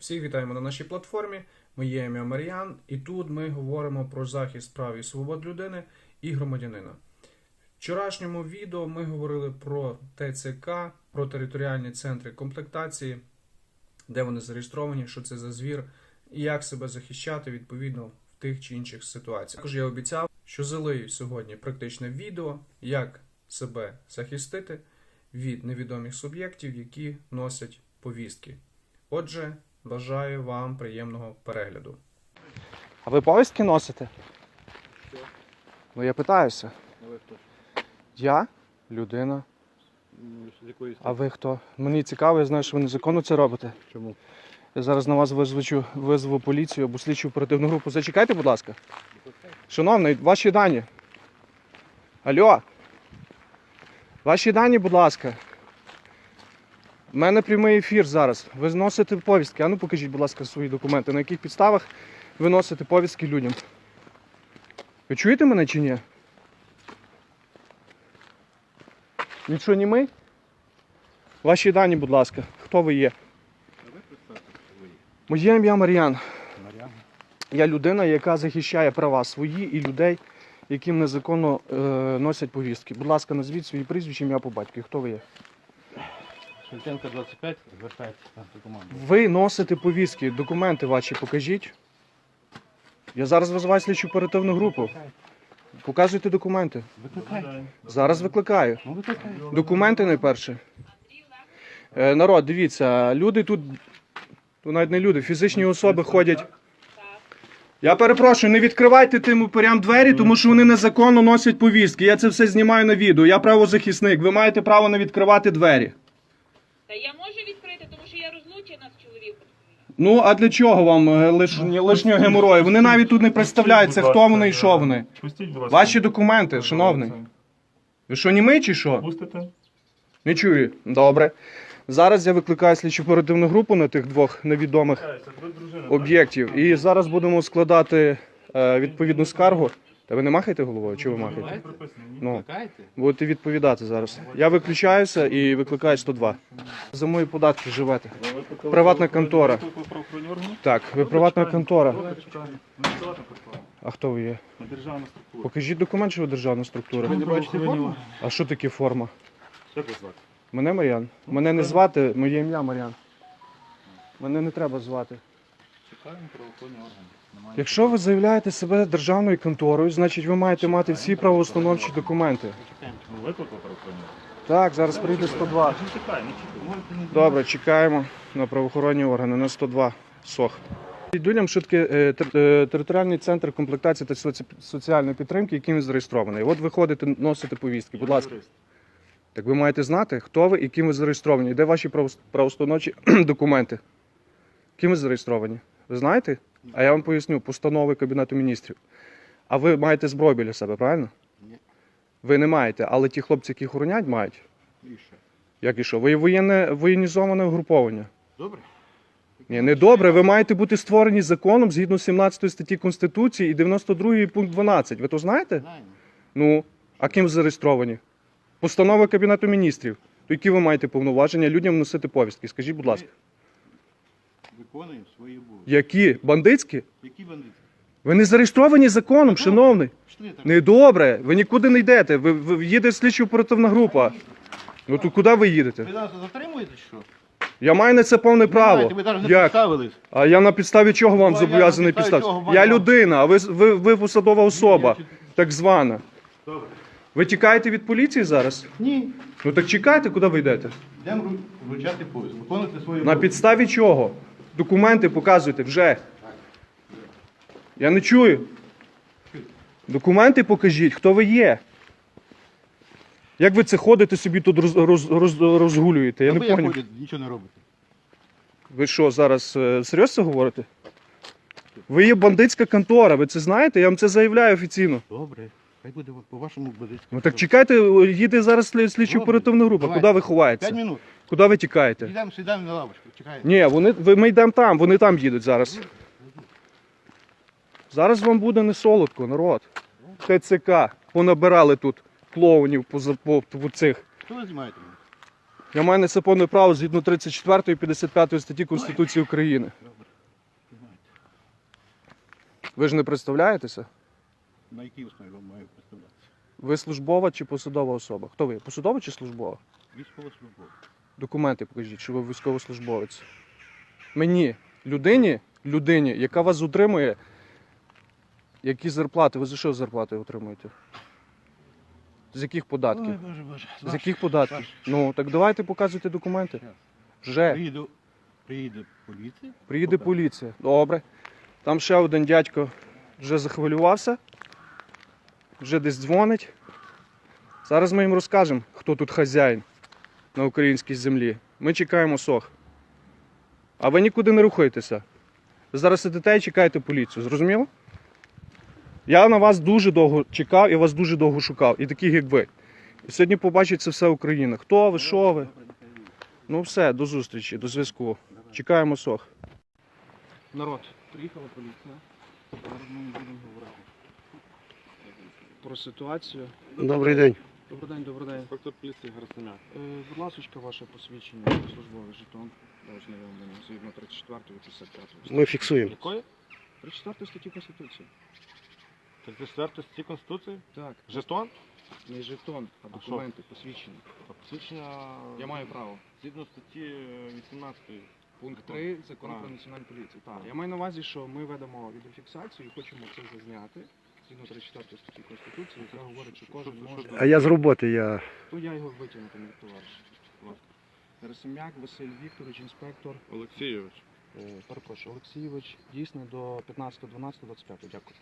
Всіх вітаємо на нашій платформі. Моє ім'я Мар'ян, і тут ми говоримо про захист прав і свобод людини і громадянина. В вчорашньому відео ми говорили про ТЦК, про територіальні центри комплектації, де вони зареєстровані, що це за звір, і як себе захищати відповідно в тих чи інших ситуаціях. Також я обіцяв, що залию сьогодні практичне відео, як себе захистити від невідомих суб'єктів, які носять повістки. Отже, бажаю вам приємного перегляду. А ви повістки носите? Ну я питаюся. А ви хто? Я людина. З якої А ви хто? Мені цікаво, я знаю, що ви незаконно це робите. Чому? Я зараз на вас визвучу, визву поліцію або слідчу оперативну групу. Зачекайте, будь ласка. Шановний, ваші дані. Алло. Ваші дані, будь ласка. У мене прямий ефір зараз. Ви зносите повістки. А ну покажіть, будь ласка, свої документи. На яких підставах ви носите повістки людям? Ви чуєте мене чи ні? Нічого не ми? Ваші дані, будь ласка. Хто ви є? Моє ім'я Мар'ян. Я людина, яка захищає права свої і людей, яким незаконно е, носять повістки. Будь ласка, назвіть свої прізвища, ім'я по батькові. Хто ви є? Шевченка 25, звертайтеся там до команди. Ви носите повістки, документи ваші покажіть. Я зараз визиваю слідчу оперативну групу. Показуйте документи. Викликайте. Зараз викликаю. Ну викликайте. Документи найперше. Е, народ, дивіться, люди тут, ну навіть не люди, фізичні особи ходять. Я перепрошую, не відкривайте тим упорям двері, тому що вони незаконно носять повістки. Я це все знімаю на відео. Я правозахисник. Ви маєте право не відкривати двері. Та я можу відкрити, тому що я розлучена з чоловіком. Ну, а для чого вам е, лиш, лишнього геморою? Вони навіть тут не представляються, хто вони і що вони. Пустіть, будь ласка. Ваші документи, шановний. Ви що, німий чи що? Пустите? Не чую. Добре. Зараз я викликаю слідчу оперативну групу на тих двох невідомих об'єктів. І зараз будемо складати е, відповідну скаргу. Та ви не махаєте головою? Чи ви махаєте? Ну, будете відповідати зараз. Я виключаюся і викликаю 102. За мої податки живете. Приватна контора. Так, ви приватна контора. А хто ви є? Державна структура. Покажіть документ, що ви державна структура. Ви не бачите форму? А що таке форма? Як вас звати? Мене Мар'ян. Мене не звати, моє ім'я Мар'ян. Мене не треба звати. Чекаємо правоохоронні органи. Якщо ви заявляєте себе державною конторою, значить ви маєте мати всі правоустановчі документи. Ну. Так, зараз прийде 102. Не чекай, не чекай. Добре, чекаємо на правоохоронні органи на 102 СОХ. Що таке е, е, територіальний центр комплектації та соціальної підтримки, яким він зареєстрований. От ви ходите, носите повістки. Будь ласка, так ви маєте знати, хто ви і ким ви зареєстровані. Де ваші правоустановчі документи? Ким ви зареєстровані? Ви знаєте? А я вам поясню, постанови Кабінету міністрів. А ви маєте зброю біля себе, правильно? Ні. Ви не маєте, але ті хлопці, які охоронять, мають. І що? Як і що? Ви воєнне воєнізоване угруповання. Добре? Ні, не добре. Ви маєте бути створені законом згідно 17 статті Конституції і 92 пункт 12. Ви то знаєте? Знаємо. Ну, а ким зареєстровані? Постанова Кабінету міністрів. То які ви маєте повноваження людям носити повістки? Скажіть, будь ласка. Виконуємо свої обов'язки. Які? Бандитські? Які бандити? Ви не зареєстровані законом, шановний. Там? Недобре. Ви нікуди не йдете. Ви, ви їде слідчо оперативна група. Ну то куди ви їдете? Ви нас затримуєте чи що? Я маю на це повне право. Знаєте, Ви навіть не Як? представились. А я на підставі чого вам Ну, а я зобов'язаний підставі підстав? чого Я вам? людина, а ви, ви, ви посадова особа, так звана. Добре. Ви тікаєте від поліції зараз? Ні. Ну так чекайте, куди ви йдете. Йдемо ру- вручати поїзд. Виконуйте свої На підставі чого? Документи показуйте вже. Я не чую. Документи покажіть, хто ви є. Як ви це ходите собі тут роз, роз, роз, розгулюєте? Я А не ви як поняв. ходите, нічого не робите. Ви що, зараз е, серйозно говорите? Ви є бандитська контора, ви це знаєте? Я вам це заявляю офіційно. Добре. Хай буде по вашому бандитському. Ну так чекайте, їде зараз слідчо оперативна група. Давай. Куди ви П'ять ховаєтеся? минут. Куди ви тікаєте? Йдемо, сідаємо на лавочку. Чекаємо. Ні, вони, ви, ми йдемо там, вони там їдуть зараз. Зараз вам буде не солодко, народ. ТЦК понабирали тут клоунів по, по, по цих. Що ви знімаєте? мене? Я маю на це право згідно 34 і 55 статті Конституції України. Ви ж не представляєтеся? На якій основі вам маю представлятися? Ви службова чи посадова особа? Хто ви? Посадова чи службова? Військовослужбовець. Документи покажіть, що ви військовослужбовець. Мені, людині, людині, яка вас утримує, які зарплати? Ви за що зарплати отримуєте? З яких податків? Ой, Боже, Боже. З яких податків? Ну, так давайте показуйте документи. Вже. Приїду, приїде поліція. Приїде поліція. Добре. Там ще один дядько вже захвилювався, вже десь дзвонить. Зараз ми їм розкажемо, хто тут хазяїн на українській землі. Ми чекаємо сох. А ви нікуди не рухаєтеся. Ви зараз сидите і чекаєте поліцію, зрозуміло? Я на вас дуже довго чекав і вас дуже довго шукав, і таких, як ви. І сьогодні побачить це все Україна. Хто ви, що ви? Ну все, до зустрічі, до зв'язку. Чекаємо сох. Народ, приїхала поліція. Зараз ми будемо говорити про ситуацію. Добрий день. Добрий день, добрий день. Інспектор поліції Герасиняк. Е, будь ласка, ваше посвідчення, службовий жетон для ознайомлення згідно 34 і 55 Ми фіксуємо. Якої? 34 статті Конституції. 34 статті Конституції? Так, Жетон? не жетон, а А документи, посвідчення. Посвідчення... Я маю право. Згідно статті е, 18. Пункт 3 закону про національну поліцію. Так, Так. я маю на увазі, що ми ведемо відеофіксацію і хочемо це зазняти. Згідно 34 статті Конституції, яка говорить, що кожен може. А я з роботи, я То я його витягнути не товариш. Герасим'як Василь Вікторович, інспектор, Олексійович. е, перепрошую, Олексійович, дійсно до 15.12.25. Дякую.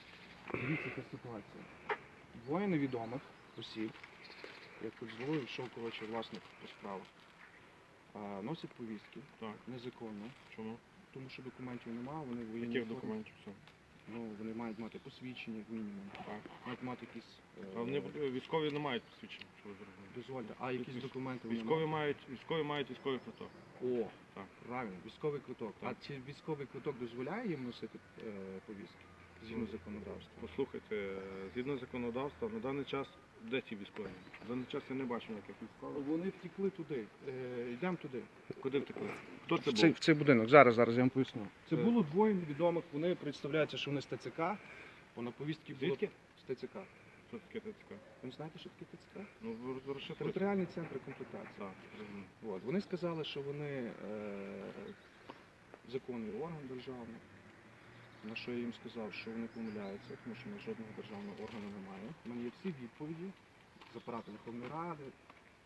Дивіться, яка ситуація. Двоє невідомих осіб, як тут звою, йшов коротше власник по справах, а, носять повістки Так. незаконно, Чому? тому що документів немає, вони в воєнній Яких документів? Все. Ну, вони мають мати посвідчення, як мінімум. Так. Мають мати якісь. е, А вони е, військові не мають посвідчення, що ви зрозуміли. Дозвольте, а якісь Військ- документи вони Військові мають? військові мають військовий квиток. О, Так. правильно, військовий квиток. Так. А чи військовий квиток дозволяє їм носити е, повістки? Згідно Ну, законодавства. Послухайте, е, згідно законодавства, на даний час де ті військові? На час я не бачу ніяких військових. Вони втекли туди. Е, йдемо туди. Куди втекли? Хто це в, цей, був? в цей будинок. Зараз, зараз я вам поясню. Це Е. було двоє невідомих. Вони представляються, що вони з ТЦК, бо на повістки було Звідки? з ТЦК. Хто таке ТЦК? Ви не знаєте, що таке ТЦК? Ну, ви розшифруйте. Територіальний центр комплектації. Так. От. Вони сказали, що вони е, законний орган державний. На що я їм сказав, що вони помиляються, тому що у нас жодного державного органу немає. У мене є всі відповіді з апарату Верховної Ради,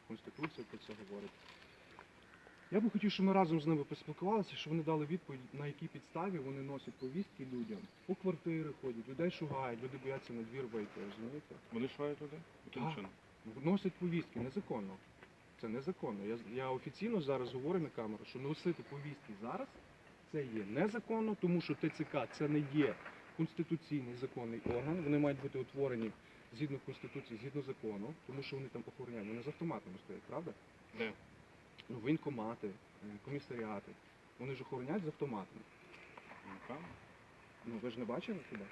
Конституція про це говорить. Я би хотів, щоб ми разом з ними поспілкувалися, щоб вони дали відповідь, на якій підставі вони носять повістки людям. По квартири ходять, людей шугають, люди бояться на двір вийти, розумієте? Вони шукають туди? Яким чином? Носять повістки незаконно. Це незаконно. Я, я офіційно зараз говорю на камеру, що носити повістки зараз це є незаконно, тому що ТЦК це не є конституційний законний орган. Вони мають бути утворені згідно конституції, згідно закону, тому що вони там охороняють. Вони з автоматами стоять, правда? Де? Ну, воєнкомати, е, комісаріати. Вони ж охороняють з автоматами. Ну, Напевно. Ну ви ж не бачили хіба?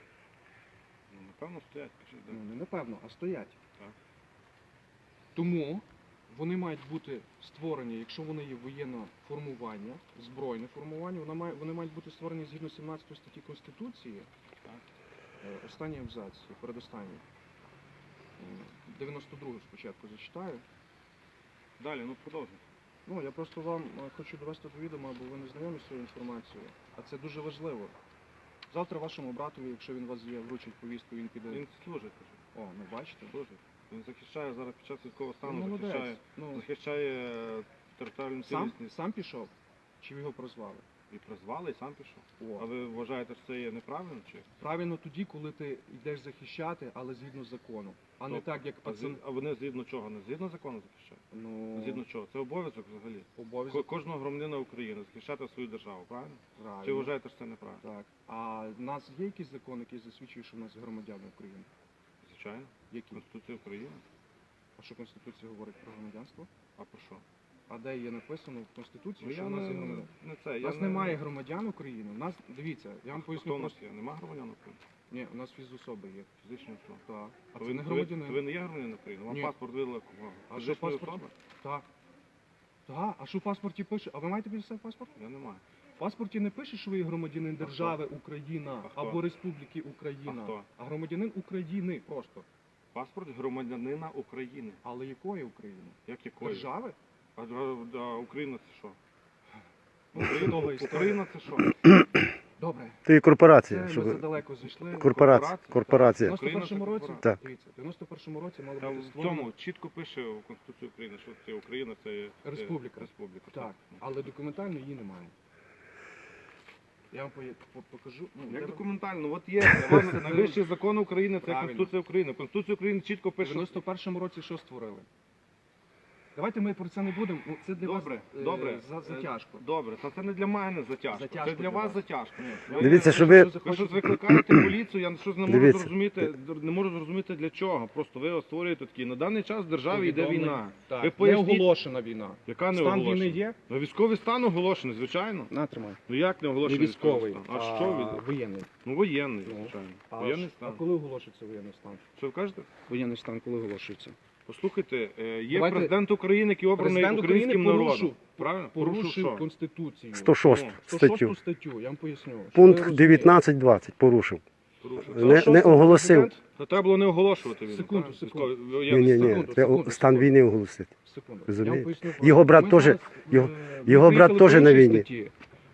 Ну, напевно, стоять. Кажіть, де? Ну не напевно, а стоять. Так. Тому вони мають бути створені, якщо вони є воєнне формування, збройне формування, вони мають, вони мають бути створені згідно 17 статті Конституції. Е, Останній абзац, передостанній. Е, 92 спочатку зачитаю. Далі, ну продовжуйте. Ну, я просто вам е, хочу довести до відома, бо ви не знайомі з цією інформацією. А це дуже важливо. Завтра вашому братові, якщо він вас є, вручить повістку, він піде. Він служить. О, ну бачите? Служить. Він захищає зараз під час військового Ну, стану, молодець. захищає, Ну, захищає е, територіальну сам, цілісність. сам пішов? Чи його прозвали? І призвали, і сам пішов. О. А ви вважаєте, що це є неправильно? Чи? Правильно тоді, коли ти йдеш захищати, але згідно закону. А не Тобто, так, як А, пацан. а вони згідно чого? Не згідно закону захищають? Ну, Згідно чого? Це обов'язок взагалі. Ко- обов'язок. Кожного громадянина України захищати свою державу, правильно? Правильно. Чи вважаєте, що це неправильно? Так. А в нас є якийсь закон, який засвідчує, що в нас громадяни України? Звичайно. Які? Конституція України. А що Конституція говорить про громадянство? А про що? А де є написано в Конституції, Ну, що я в нас не, є громадяни? не це. У Я нас не- немає громадян України. У нас дивіться, я вам Хто поясню в нас просто. є? Нема громадян України? Ні, у нас фізособи є. Фізичної особи. Так. А це ви, не громадянин. ви не є громадянин України? Вам Ні. паспорт видали кого? А що Фізичної паспорт? особи? Так. Так, а що в паспорті пише? А ви маєте біля себе паспорт? Я не маю. В паспорті не пише, що ви є громадянин держави Україна А хто? або Республіки Україна. А хто? А громадянин України просто. Паспорт громадянина України. Але якої України? Як якої? Держави? А, а, а Україна це що? Україна, Україна, це що? Добре, Ти корпорація. це щоб... ми задалеко зайшли. Корпорація. В Корпорація. 91-му році. Так. дивіться, в 91-му році мало Там бути в створено. цьому чітко пише у Конституції України, що це Україна це є- це Республіка. Республіка. Так, але документально її немає. Я вам по- покажу. Ну, Як документально, от є найвищий закон України, це Правильно. Конституція України. Конституція України чітко В пише. 91-му році що створили? Давайте ми про це не будемо. Ну, це для Добре, вас е, добре. за, затяжко. Добре, та це не для мене затяжко. Затяжко Це для для вас вас. затяжко. Ви- Дивіться, що ви- Ви щось викликаєте поліцію, я щось не можу Дивіться. зрозуміти, не можу зрозуміти для чого. Просто ви створюєте такі. На даний час в державі йде війна. Так, Ви не поясніть, оголошена війна. яка не Стан оголошена? війни є? Ну, військовий стан оголошений, звичайно. На, тримай. Ну як не Не оголошений військовий, стан? А що він? воєнний. Ну воєнний, Ну. звичайно. А, Воєнний а стан. коли оголошується воєнний стан? Що ви кажете? Воєнний стан коли оголошується? Послухайте, е, є Давайте- президент України, який обраний Президент України українським народом. порушив, Правильно? порушив що? Конституцію. 106 Ну, 106 статтю. статтю, я вам поясню. ви Пункт розуміли. 19.20 порушив. Порушив. Не, Що не це оголосив. президент? Та треба було не оголошувати він. Секунду, так? секунду. Військовий- Ні, ні, стан. ні. секунду, Треба секунду, стан секунду. війни оголосити. Секунду. Розумієте? Я вам поясню. Його брат Ми теж- зараз, його- е, його брат приїхали теж по на іншій війні. статті,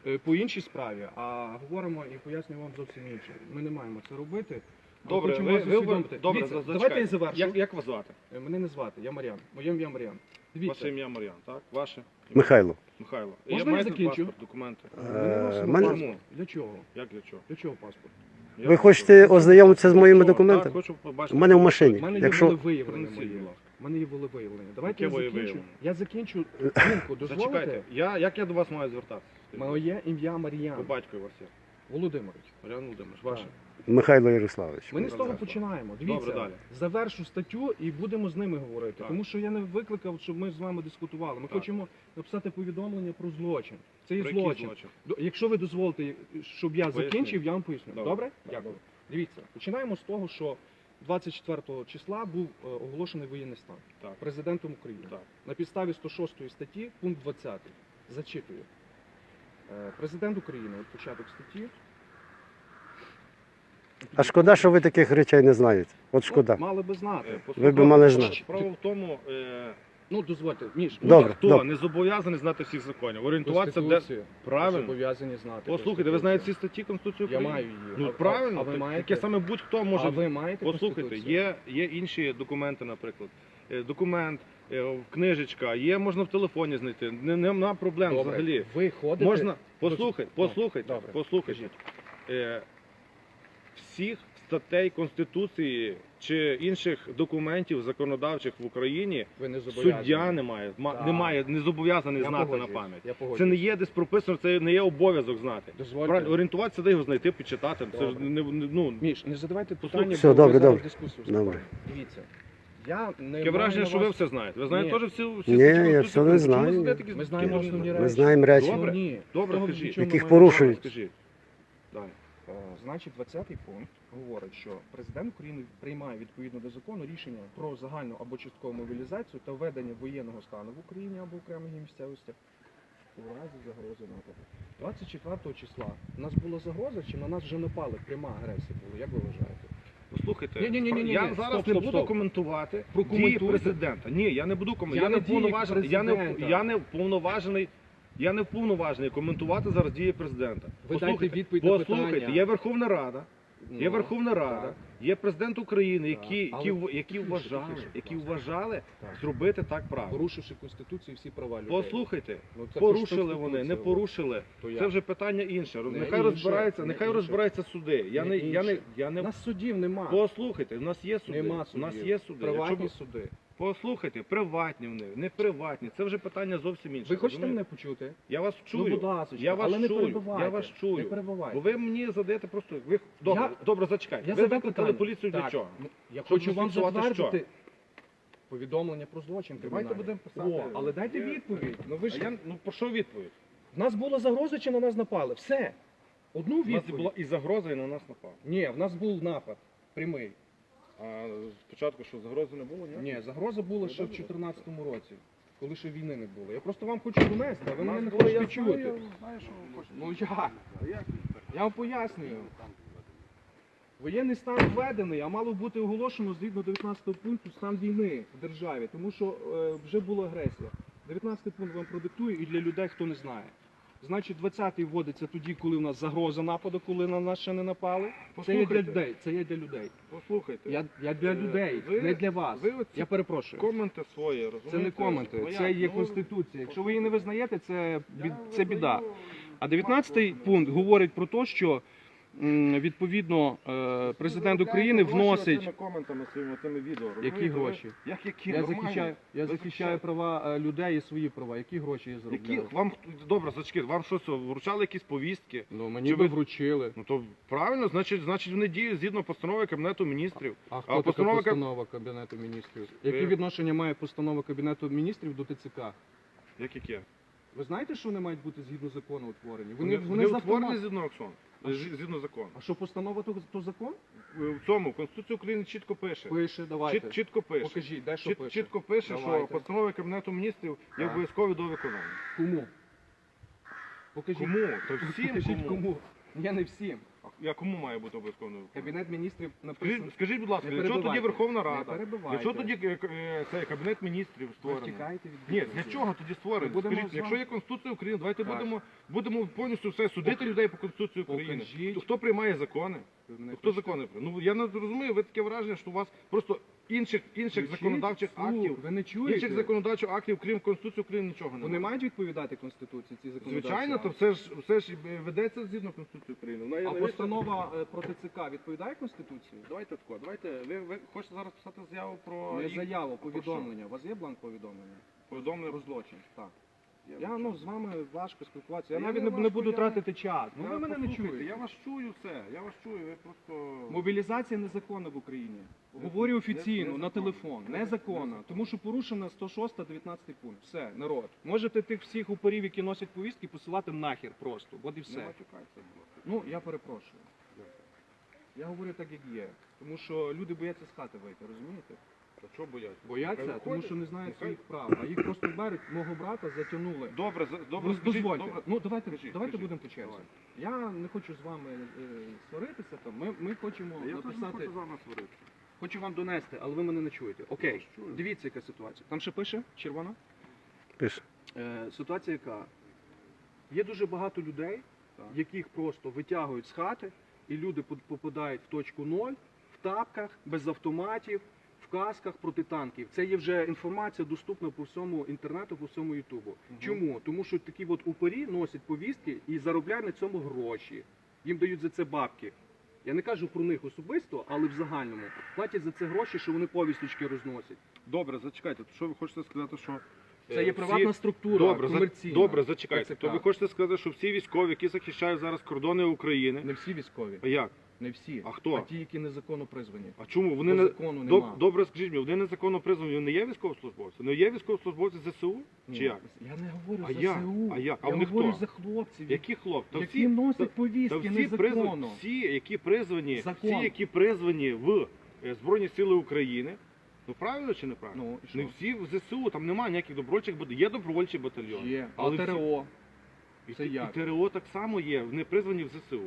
е, По іншій справі, а говоримо і пояснюємо вам зовсім інше. Ми не маємо це робити. Добре, хочемо ви, вас ви, усвідомити. добре, Дивіться, давайте зачекайте. я завершу. Як, як вас звати? Е, Мене не звати, я Мар'ян. Моє ім'я Мар'ян. Ваше Дивіться, ім'я Мар'ян, так? Ваше? Михайло. Михайло. Можна я маєте закінчу? паспорт, документи? ми не Е, носимо мене- паспорт. Для чого? Як для чого? Для чого паспорт? Я Ви не хочете ознайомитися з моїми Так, документами? хочу побачити. У мене в машині. У мене є Якщо волевиявлення Принесіть, моє. будь ласка. У мене є волевиявлення. Давайте Яке я закінчу. волевиявлення? Я закінчу думку. Зачекайте, Дозволите? я, як я до вас маю звертатися? Моє ім'я По Мар'ян. батькові вас є. Володимирович. Мар'ян Володимирович, ваше. Так. Михайло Ярославович. Ми не з того починаємо. Дивіться, Добре, далі. завершу статтю і будемо з ними говорити. Так. Тому що я не викликав, щоб ми з вами дискутували. Ми Так. хочемо написати повідомлення про злочин. Це є Про який злочин. злочин? До- Якщо ви дозволите, щоб я Поясню. закінчив, я вам поясню. Добре. Добре? Так. Дякую. Дивіться, починаємо з того, що 24 числа був е, оголошений воєнний стан Так. президентом України. Так. На підставі 106 статті, пункт 20. Зачитую. Е, Президент України, от початок статті. А шкода, що ви таких речей не знаєте. От шкода. От, мали би знати. Е, Ви б мали знати. Справа в тому, е, Ну, дозвольте, Міш, Добре, хто добре. не зобов'язаний знати всіх законів. Орієнтуватися де Конституцію. правильно. Зобов'язані знати. Послухайте, ви знаєте ці Конституцію. статті Конституції Я України? маю її. Ну правильно, А ви так- маєте? яке саме будь-хто може. А ви маєте Послухайте, Конституцію? є, є інші документи, наприклад. Е, Документ, е, книжечка, є, можна в телефоні знайти. Не, нема проблем Добре. взагалі. Ви ходите... Можна, послухайте, Ну, послухайте, добре. послухайте. Е, всіх статей Конституції чи інших документів законодавчих в Україні Ви не зобов'язані. суддя не має, ма- Так. не має, не зобов'язаний Я знати на погоджуюсь, пам'ять. Я Це не є десь прописано, це не є обов'язок знати. Дозвольте. Правильно, орієнтуватися, де його знайти, почитати. Це ж Добре. не, не- ну, Міш, не задавайте питання, Все, бо добре, ви зараз добре. дискусію Добре. Дивіться. Я не Таке враження, маю що ви вас- все знаєте. Ви знаєте Ні. теж всі, всі Ні, статті я Конституції все не України? Чому знаю. задаєте такі- Ми знаємо такі основні речі? Ми знаємо речі. Добре. Ні. Добре, чому Яких ми порушують. Скажіть. Далі. Е, Значить, 20-й пункт говорить, що президент України приймає відповідно до закону рішення про загальну або часткову мобілізацію та введення воєнного стану в Україні або окремих місцевостях у разі загрози нападу. 24 числа у нас була загроза, чи на нас вже напали? Пряма агресія була, як ви вважаєте? Послухайте, Ні-ні-ні-ні-ні. я Стоп, зараз стоп, не буду стоп. коментувати дії Прокоментуйте. президента. Ні, я не буду коментувати. Я, не не дії. Я не, я не вповноважений. Я не вповноважений коментувати зараз дії президента. Ви дайте відповідь на послухайте, питання. є Верховна Рада, є Ну, Верховна Рада, є президент України, Так, які, але які, в- які вважали, будь які ласка. вважали Так. зробити так правильно. порушивши конституцію і всі права людей. Послухайте, Ну, це порушили вони, не порушили. То Це вже питання інше. Не нехай інше, розбирається, не нехай інше. розбираються суди. Я Не не, я не, інше. я У не нас судів нема. Послухайте, в нас є суди. Нема У нас судів. є суди. Приватні Якщо ви- суди. Послухайте, приватні вони, не приватні. Це вже питання зовсім інше. Ви хочете розумієте? мене почути? Я вас чую. Ну, будь я вас але не чую. перебивайте. Я вас чую. Не перебивайте. Бо ви мені задаєте просто. Ви добре, Я- добре, зачекайте. Я ви задав викликали питання. поліцію для Так, чого? ну, Я Щоб хочу вам зафіксувати затвердити повідомлення про злочин. Давайте кримінальний. будемо писати. О, але дайте відповідь. Ну ви ж я, ну про що відповідь? в нас була загроза чи на нас напали? Все. Одну У нас відповідь. була і загроза, і на нас напав. Ні, в нас був напад. Прямий. А спочатку що загрози не було, ні? Ні, загроза була ще в 2014 році. коли ще війни не було. Я просто вам хочу донести, а ви мене не хочете я чути. знаю, що ви хочете. Ну як? Я вам пояснюю. Воєнний стан введений, а мало бути оголошено згідно 19 пункту стан війни в державі, тому що е, вже була агресія. 19 пункт вам продиктую і для людей, хто не знає. Значить, 20-й вводиться тоді, коли в нас загроза нападу, коли на нас ще не напали. Це є для Послухайте. людей. Це є для людей. Послухайте. Я, я для Е, людей, ви- не для вас. ви оці Я перепрошую. Коменти свої, розумієте? Це не коменти, це є Ну, конституція. Якщо ви її не визнаєте, це, бід- це біда. А 19-й пункт говорить про те, що відповідно е, президент України вносить коментами своїми, цими відео. які гроші. Як які? Я захищаю, я захищаю права е, людей і свої права. Які гроші я Які вам добре, зачки, вам що це, вручали якісь повістки? Ну мені Чи ви- вручили. Ну то правильно, значить, значить вони діють згідно постанови Кабінету міністрів. А А хто така постанова постанова Кабінету міністрів? Які відношення має постанова Кабінету міністрів до ТЦК? Як яке? Ви знаєте, що вони мають бути згідно закону утворені? Вони, Вони, вони з утворені згідно аксон, згідно закону. А що постанова то, то закон? В цьому Конституція України чітко пише. Пише, давайте. Чіт, чітко пише. Покажіть, де що Чіт, пише. чітко пише, Давайте. що постанови Кабінету міністрів є Так. обов'язкові до виконання. Кому? Покажіть. Кому? То всім Покажіть кому? кому. Я не всім. Я кому має бути обов'язково виконання? Кабінет міністрів написано. Скажіть, скажіть, будь ласка, Не для чого тоді перебивайте. Верховна Не Рада? перебивайте. Для чого тоді е, е, цей Кабінет міністрів створений? втікаєте від Ні, відповіді. для чого тоді створений? Будемо Скажіть, з якщо вами- є Конституція України, давайте Так. будемо, будемо повністю все судити людей по Конституції України. Покажіть. Хто приймає закони? Ви мене Хто закони приймає? Ну я не розумію, ви таке враження, що у вас просто інших інших законодавчих слух, актів, Ви не чуєте? інших законодавчих актів, крім Конституції України, нічого Вони мають відповідати Конституції ці законодавчі Звичайно, то акти? все ж все ж ведеться згідно Конституції України. Вона є А навіть- постанова е, про ТЦК відповідає Конституції? Давайте тако, давайте. Ви, ви хочете зараз писати заяву про Не їх заяву, повідомлення. У вас є бланк повідомлення? повідомлення Про злочин. Так. Я Я ну з вами важко спілкуватися. Я Я навіть не не, важко, буду я- тратити час. Ну ви мене не послухайте, чуєте. Я вас чую все, я вас чую, ви просто. Мобілізація незаконна в Україні. Говорю не- офіційно на телефон. Незаконна. Тому що порушена 106 19 пункт. Все, народ. Можете тих всіх упорів, які носять повістки, посилати нахер просто. От і Не все. матюкайтеся, будь ласка. Ну, я перепрошую. Я говорю так, як є. Тому що люди бояться з хати вийти, розумієте? Та чого бояться? Бояться, тому що не знають Нехай- своїх прав. А їх просто беруть, мого брата затягнули. Добре, за- добре, Ну, скажіть, дозвольте. добре. Ну давайте, Скажіть, давайте скажіть. будемо по черзі. Давай. Я не хочу з вами е, сваритися. Там. Ми, ми хочемо Я теж не написати. хочу з вами сваритися. Хочу вам донести, але ви мене не чуєте. Окей, чую. дивіться, яка ситуація. Там ще пише червона. Пише. Е, ситуація яка? Є дуже багато людей, Так. яких просто витягують з хати, і люди поп- попадають в точку ноль, в тапках, без автоматів, в касках проти танків. Це є вже інформація доступна по всьому інтернету, по всьому Ютубу. Чому? Тому що такі от упорі носять повістки і заробляють на цьому гроші. Їм дають за це бабки. Я не кажу про них особисто, але в загальному платять за це гроші, що вони повісточки розносять. Добре, зачекайте. То що ви хочете сказати, що Це е, є всі- приватна структура, Добре, за- комерційна. добре, зачекайте. ТЦК. То ви хочете сказати, що всі військові, які захищають зараз кордони України, Не всі військові, а як? Не всі. А хто? А ті, які незаконно призвані. А чому вони По не закону Доб- нема. добре? Скажіть мені, вони незаконно призвані, вони не є військовослужбовці? Не є військовослужбовці ЗСУ? Ні, Чи як? Я не говорю А за як? СУ. А як? А я вони говорю хто? за хлопців, Які хлопці? Та які всі, носять та повістки всі, призвані, незаконно. всі, які призвані, всі, які призвані в е, Збройні Сили України. Ну правильно чи неправильно? Ну, і що? Не всі в ЗСУ, там немає ніяких добровольчих батальйонів. Є добровольчий батальйон. Є. А Але всі- ТРО. І, Це і як? ТРО так само є, вони призвані в ЗСУ.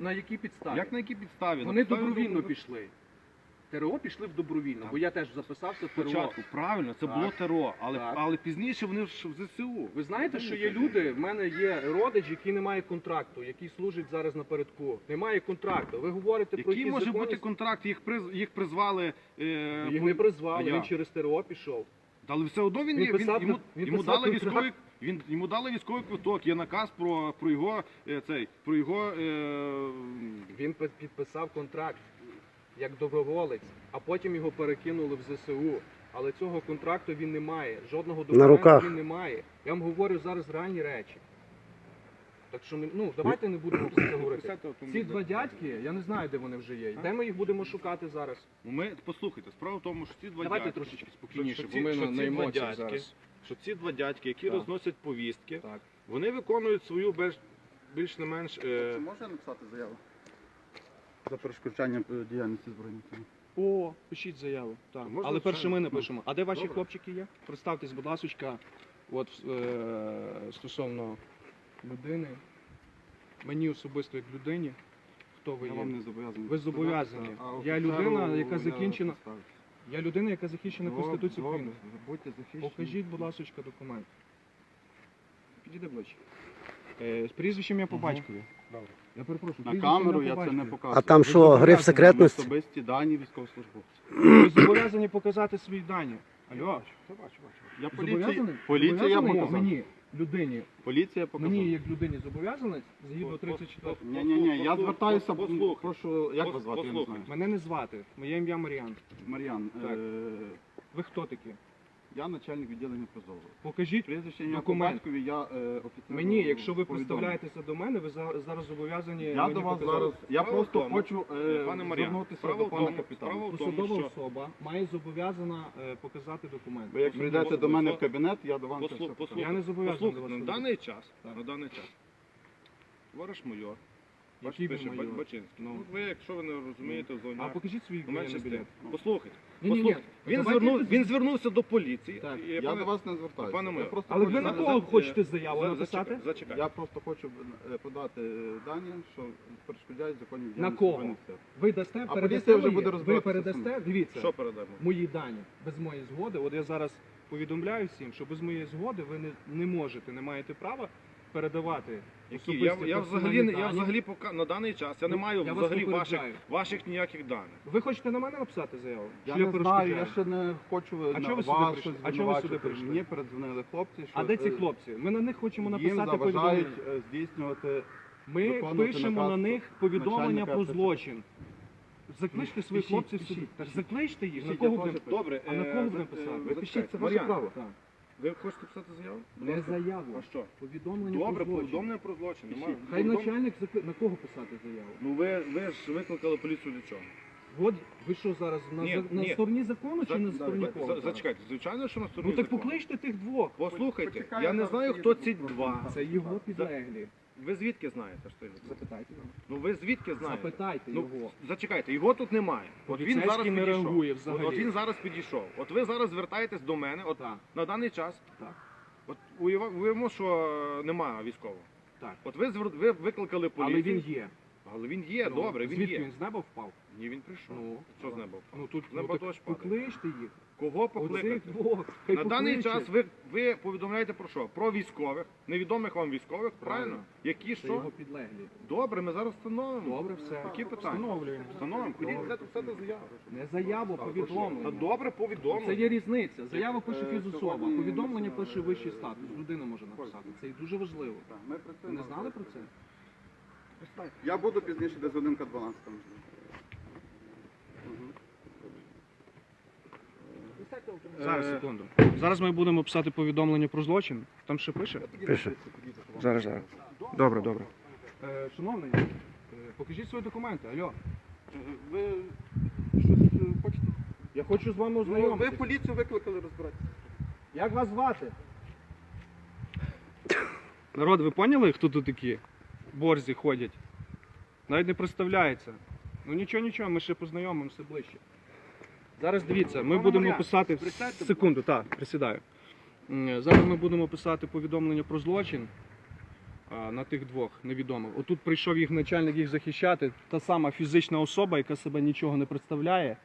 На якій підставі? Як на якій підставі? Вони підставі добровільно добро- пішли. ТРО пішли в добровільно, бо я теж записався в ТРО. Спочатку, правильно, це Так. було ТРО, але, Так. але пізніше вони ж в ЗСУ. Ви знаєте, що є люди, в мене є родич, який не має контракту, який служить зараз напередку. Немає контракту. Ви говорите про Який якісь може закони, бути контракт? Їх приз їх призвали. Е, Їх по- не призвали, А він як? через ТРО пішов. Але все одно він, Він є, він, писав йому, він йому писав дали контракт. військовий. Він йому дали військовий квиток. Є наказ про, про його е, цей про його. Е, Він підписав контракт як доброволець, а потім його перекинули в ЗСУ. Але цього контракту він не має. Жодного документу він не має. Я вам говорю зараз реальні речі. Так що ну давайте не будемо про це говорити. Ці два дядьки, я не знаю, де вони вже є. Де ми їх будемо шукати зараз? Ну, Ми послухайте, справа в тому, що ці два Давайте дядьки, трошечки спокійніше, що бо ми що на, на емоціях зараз. Що ці два дядьки, які Так. розносять повістки, Так. вони виконують свою більш, більш не менш. Е, Чи можна написати заяву? За перешкоджання е, діяльності збройних сил? О, пишіть заяву. Так. Можна, Але перше ми напишемо. А де ваші Добре. хлопчики є? Представтесь, будь ласка, от е, стосовно людини. Мені особисто як людині. Хто ви Я є? вам не зобов'язаний. Ви зобов'язані. А Я офіцеру людина, яка я закінчена- представлю. Я людина, яка захищена Добре, Конституцією добре, України. Будьте захищені. Покажіть, будь ласка, документ. Підійди ближче. Е, з прізвищем я по Мгм. батькові. Добре. Я перепрошую. На прізвище камеру по я це не батькові. показую. А там Ви що, зобов'язані, гриф секретності? Особисті дані військовослужбовців. Ви зобов'язані показати свої дані. Алло. Я бачу, бачу. Я поліція, Зобов'язаний? поліція я Зобов'язаний показав. Мені, людині, Поліція показала. мені як людині зобов'язаний згідно 34. Ні, ні, ні, я Послухай, звертаюся, послухай. прошу, як вас звати, я не послухай. знаю. Мене не звати. Моє ім'я Мар'ян. Мар'ян, Так. е, Ви хто такі? Я начальник відділення призову. Покажіть. Прізвище ім'я по Документ. батькові, я е. Мені, якщо ви повідомив. представляєтеся до мене, ви за- зараз зобов'язані. Я мені до вас показати. зараз, я Справа просто тому, хочу е, Пане Мар'ян, звернутися справа до в пана тому, капітана. справа в тому, Посадова що особа має зобов'язана е, показати документ. Ви як прийдете до мене в кабінет, я до вам це Послух- все покажу. послухайте, Я не зобов'язаний до послухайте, вас на ходити. даний час, Так. на даний час, товариш майор, Який бачите, пише майор? Бачинський. Ну. Ну, ви, якщо ви не розумієте, в зоні А покажіть свій у мене воєнний білет. Послухайте, Ні, ні, ні. послухайте. Він, Давайте звернув, якось- він звернувся до поліції. Так. І, Я пане- до вас не звертаюся. Пане Я майор. просто Але хочу ви на зараз- кого хочете заяву за- написати? зачекай- Зачекай. Я просто хочу е, подати е, дані, що перешкоджають законні На кого? Ви дасте, А передасте поліція вже мої? буде Ви розбиратися передасте, дивіться, Що передамо? мої дані без моєї згоди. От я зараз повідомляю всім, що без моєї згоди ви не, не можете, не маєте права передавати Які? Я, я, взагалі, не- я дані. взагалі пока, на даний час я не Ну, маю я вас взагалі ваших, попереджаю. ваших ніяких даних. Ви хочете на мене написати заяву? Я Чи не знаю, перешкоджаю? я ще не хочу А на чого ви сюди вас прийшли? щось А чого ви сюди звинувачувати. прийшли? Мені передзвонили хлопці, що А де ці е, хлопці? Ми на них хочемо їм написати заважають повідомлення. е, здійснювати Ми виконувати пишемо наказ на них повідомлення начальника про злочин. Закличте своїх Пишіть, хлопців пишіть, сюди. пишіть. Закличте їх. На Пишіть, кого будемо? теж Добре, А на е, кого ви- будемо е, писати? ви Пишіть, це ваше право. Так. Ви хочете писати заяву? Не заяву. А що? Повідомлення Добре, про злочин. повідомлення про злочин. Немає. Хай Повідом- начальник зак- на кого писати заяву? Ну ви, ви ж викликали поліцію для чого? От ви що зараз на, Ні, за- на ні. стороні закону чи на За- стороні за- кого? Зачекайте, звичайно, що на стороні Ну так закону. покличте тих двох. Послухайте, я не знаю, хто ці два. Це його підлеглі. Ви звідки знаєте, що це? Запитайте його. Ну ви звідки знаєте? Запитайте Ну, його. зачекайте, його тут немає. От він Поліцейський зараз не підійшов. реагує От, взагалі. от він зараз підійшов. От ви зараз звертаєтесь до мене, от Так, на даний час. Так. От уява- уявимо, що е, немає військового. так. От ви звер- ви викликали поліцію. Але він є. Але він є, Ну, добре, він Звідки є. він з неба впав? Ні, він прийшов. Ну, що з неба впав? Ну тут З неба ну, так дощ падає. покличте їх. Кого покликати? На даний час ви, ви повідомляєте про що? Про військових, невідомих вам військових, правильно? Правильно. Які Це його підлеглі. Добре, ми зараз встановимо. Добре, все. Які питання? Встановлюємо. Встановимо. Ходіть, писати писати заяву. Не заяву, Та повідомлення. добре, Це повідомлення. є різниця. Заява пише Е, фізособа, повідомлення пише вищий статус. Людина може написати. Це і дуже важливо. Ви не знали про це? Я буду пізніше десь годинка 12. Зараз секунду. Зараз ми будемо писати повідомлення про злочин. Там ще пише. Пише. Зараз, зараз. Добре, добре. Е, шановний, е, покажіть свої документи. Алло. Е, Ви щось е, хочете? Я хочу з вами Ну, ви ознайомитися. поліцію викликали розбиратися. Як вас звати? Народ, ви поняли, хто тут такі? Борзі ходять. Навіть не представляється. Ну нічого, нічого, ми ще познайомимося ближче. Зараз дивіться, ми будемо писати. Секунду, так, присідаю. Зараз ми будемо писати повідомлення про злочин на тих двох невідомих. Отут прийшов їх начальник їх захищати. Та сама фізична особа, яка себе нічого не представляє,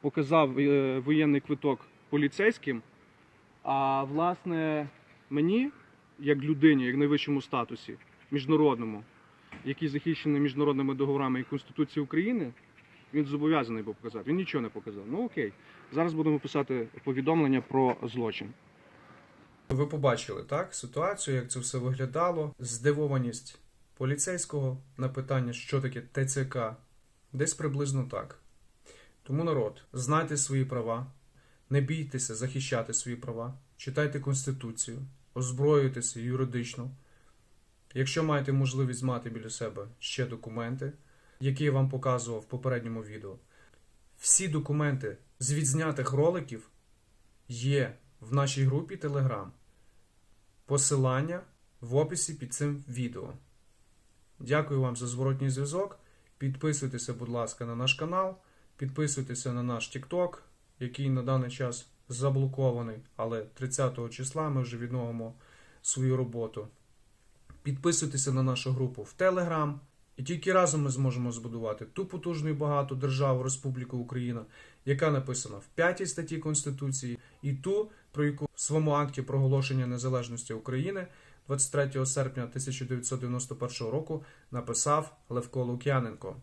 показав е, воєнний квиток поліцейським. А власне, мені, як людині, як найвищому статусі, міжнародному, який захищений міжнародними договорами і Конституцією України, він зобов'язаний був показати. Він нічого не показав. Ну окей. Зараз будемо писати повідомлення про злочин. Ви побачили так ситуацію, як це все виглядало. Здивованість поліцейського на питання, що таке ТЦК, десь приблизно так. Тому народ, знайте свої права, не бійтеся захищати свої права, читайте Конституцію, озброюйтеся юридично. Якщо маєте можливість мати біля себе ще документи, які я вам показував в попередньому відео, всі документи з відзнятих роликів є в нашій групі Telegram. Посилання в описі під цим відео. Дякую вам за зворотній зв'язок. Підписуйтеся, будь ласка, на наш канал. Підписуйтеся на наш TikTok, який на даний час заблокований, але 30 числа ми вже відновимо свою роботу. Підписуйтеся на нашу групу в Telegram, і тільки разом ми зможемо збудувати ту потужну і багату державу Республіку Україна, яка написана в 5 статті Конституції, і ту, про яку в своєму акті проголошення незалежності України 23 серпня 1991 року написав Левко Лук'яненко.